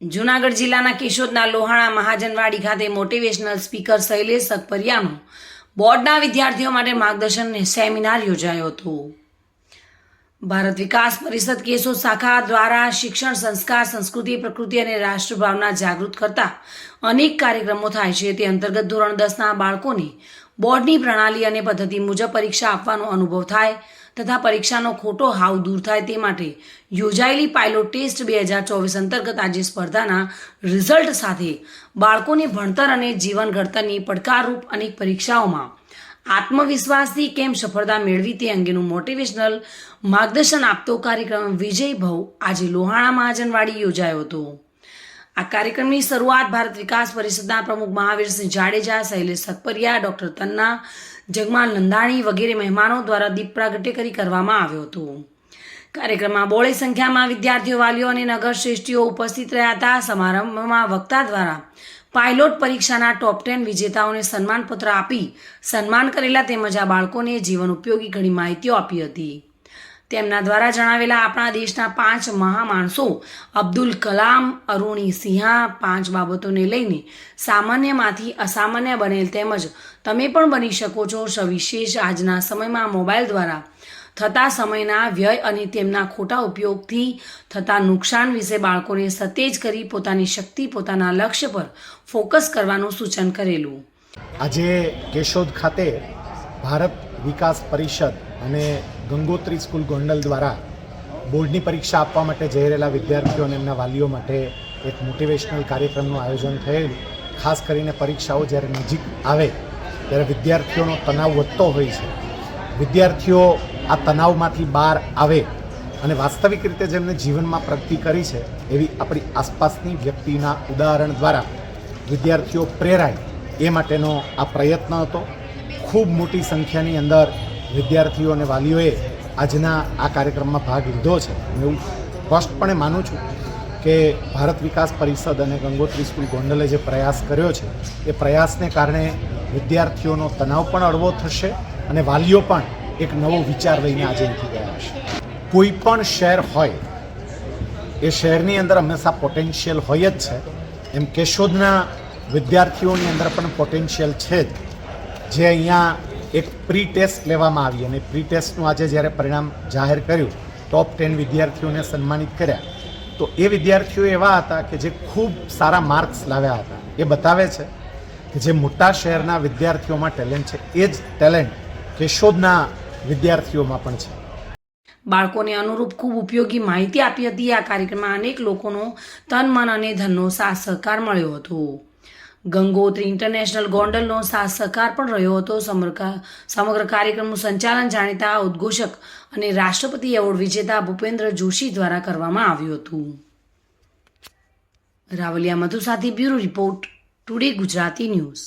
જૂનાગઢ જિલ્લાના કેશોદના લોહાણા મહાજનવાડી ખાતે motivational speaker Shailesh સતપરિયાનું બોર્ડના વિદ્યાર્થીઓ માટે માર્ગદર્શન સેમિનાર યોજાયો હતો. ભારત વિકાસ પરિષદ કેસો શાખા દ્વારા શિક્ષણ, સંસ્કાર, સંસ્કૃતિ, પ્રકૃતિ અને રાષ્ટ્રભાવના જાગૃત કરતા અનેક કાર્યક્રમો થાય છે. તે અંતર્ગત ધોરણ દસના બાળકોને બોર્ડની પ્રણાલી અને પદ્ધતિ મુજબ પરીક્ષા આપવાનો અનુભવ થાય તથા પરીક્ષાનો ખોટો હાવ દૂર થાય તે માટે યોજાયેલી પાયલોટ ટેસ્ટ બે હજાર ચોવીસ અંતર્ગત આજે સ્પર્ધાના રિઝલ્ટ સાથે બાળકોને ભણતર અને જીવન ઘડતરની પડકારરૂપ અનેક પરીક્ષાઓમાં આત્મવિશ્વાસથી કેમ સફળતા મેળવી તે અંગેનું મોટિવેશનલ માર્ગદર્શન આપતો કાર્યક્રમ વિજય ભવ આજે લોહાણા મહાજનવાડી યોજાયો હતો. આ કાર્યક્રમની શરૂઆત ભારત વિકાસ પરિષદના પ્રમુખ મહાવીરસિંહ જાડેજા, શૈલેષ સકપરિયા ડોક્ટર તન્ના, જગમાલ નંદાણી વગેરે મહેમાનો દ્વારા દીપ પ્રાગટ્ય કરી કરવામાં આવ્યો હતો. કાર્યક્રમમાં બોળે સંખ્યામાં વિદ્યાર્થીઓ, વાલીઓ અને નગર શ્રેષ્ઠીઓ ઉપસ્થિત રહ્યા હતા. સમારંભમાં વક્તા દ્વારા પાયલોટ પરીક્ષાના ટોપ ટેન વિજેતાઓને સન્માનપત્ર આપી સન્માન કરેલા તેમજ આ બાળકોને જીવન ઉપયોગી ઘણી માહિતીઓ આપી હતી. તેમના દ્વારા જણાવેલા આપણા દેશના પાંચ મહામાણસો અબ્દુલ કલામ, અરુણી સિંહા પાંચ બાબતોને લઈને સામાન્યમાંથી અસામાન્ય બનેલ તેમજ તમે પણ બની શકો છો સવિશેષ આજના સમયમાં મોબાઈલ દ્વારા. થતા સમયના વ્યય અને તેમના ખોટા ઉપયોગથી થતા નુકસાન વિશે બાળકોને સતેજ કરી પોતાની શક્તિ, પોતાના લક્ષ્ય પર ફોકસ કરવાનું સૂચન કરેલું. આજે કેશોદ ખાતે ભારત વિકાસ પરિષદ અને ગંગોત્રી સ્કૂલ ગોંડલ દ્વારા બોર્ડની પરીક્ષા આપવા માટે જઈ રહેલા વિદ્યાર્થીઓ અને એમના વાલીઓ માટે એક મોટિવેશનલ કાર્યક્રમનું આયોજન થયેલું. ખાસ કરીને પરીક્ષાઓ જ્યારે નજીક આવે, ત્યારે વિદ્યાર્થીઓનો તણાવ વધતો હોય છે. વિદ્યાર્થીઓ આ તણાવમાંથી બહાર આવે અને વાસ્તવિક રીતે જેમને જીવનમાં પ્રગતિ કરી છે, એવી આપણી આસપાસની વ્યક્તિના ઉદાહરણ દ્વારા વિદ્યાર્થીઓ પ્રેરાય એ માટેનો આ પ્રયત્ન હતો. ખૂબ મોટી સંખ્યાની અંદર વિદ્યાર્થીઓ અને વાલીઓએ આજના આ કાર્યક્રમમાં ભાગ લીધો છે. હું એવું સ્પષ્ટપણે માનું છું કે ભારત વિકાસ પરિષદ અને ગંગોત્રી સ્કૂલ ગોંડલે જે પ્રયાસ કર્યો છે, એ પ્રયાસને કારણે વિદ્યાર્થીઓનો તણાવ પણ હળવો થશે અને વાલીઓ પણ એક નવો વિચાર લઈને આજે અહીંથી ગયા હશે કોઈ પણ શહેર હોય, એ શહેરની અંદર હંમેશા પોટેન્શિયલ હોય જ છે. એમ કેશોદના વિદ્યાર્થીઓની અંદર પણ પોટેન્શિયલ છે જ. જે અહીંયા એક પ્રી ટેસ્ટ લેવામાં આવી અને પ્રી ટેસ્ટનું આજે જ્યારે પરિણામ જાહેર કર્યું ટોપ ટેન વિદ્યાર્થીઓને સન્માનિત કર્યા, તો એ વિદ્યાર્થીઓ એવા હતા કે જે ખૂબ સારા માર્ક્સ લાવ્યા હતા. એ બતાવે છે કે જે મોટા શહેરના વિદ્યાર્થીઓમાં ટેલેન્ટ છે. એ જ ટેલેન્ટ કેશોદના વિદ્યાર્થીઓમાં પણ છે. બાળકોને અનુરૂપ ખૂબ ઉપયોગી માહિતી આપી હતી. આ કાર્યક્રમમાં અનેક લોકોનો તન મન અને ધનનો સાથ સહકાર મળ્યો હતો. ગંગોત્રી ઇન્ટરનેશનલ ગોંડલનો સાથ સહકાર પણ રહ્યો હતો. સમગ્ર કાર્યક્રમનું સંચાલન જાણીતા ઉદ્ઘોષક અને રાષ્ટ્રપતિ એવોર્ડ વિજેતા ભૂપેન્દ્ર જોશી દ્વારા કરવામાં આવ્યું હતું. રાવલિયા મધુ સાથે bureau report, today Gujarati news.